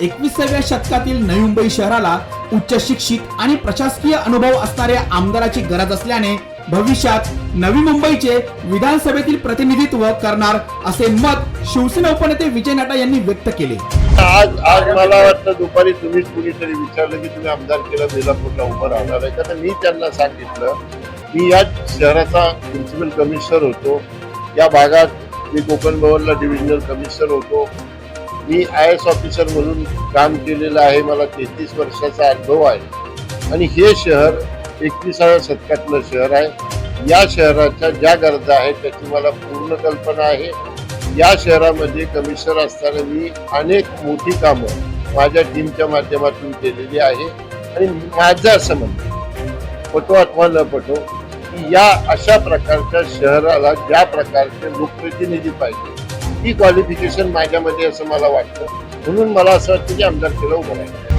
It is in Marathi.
एकविसाव्या शतकातील नवी मुंबई शहराला उच्च शिक्षित आणि प्रशासकीय अनुभव असणाऱ्या आमदाराची गरज असल्याने भविष्यात नवी मुंबईचे विधानसभेतील प्रतिनिधित्व करणार असे मत शिवसेना उपनेते विजय नड्डा यांनी व्यक्त केले. आज आज मला वाटतं दुपारी तुम्हीच कुणीतरी विचारलं की तुम्ही आमदार केलं बेलापूरला उभं राहणार आहे. तर मी त्यांना सांगितलं मी या शहराचा प्रिन्सिपल कमिशनर होतो. या भागात मी कोकण भवनला डिव्हिजनल कमिशनर होतो. मी आय एस ऑफिसर म्हणून काम केलेलं आहे. मला तेहतीस वर्षाचा अनुभव आहे. आणि हे शहर एकविसाव्या शतकातलं शहर आहे. या शहराच्या ज्या गरजा आहेत त्याची मला पूर्ण कल्पना आहे. या शहरामध्ये कमिशनर असताना मी अनेक मोठी कामं माझ्या टीमच्या माध्यमातून केलेली आहे. आणि माझं असं म्हणणं पटो अथवा न पटो की या अशा प्रकारच्या शहराला ज्या प्रकारचे लोकप्रतिनिधी पाहिजे ही क्वालिफिकेशन माझ्यामध्ये असं मला वाटतं. म्हणून मला असं वाटतं की आमदार केलं उभं राहिलं.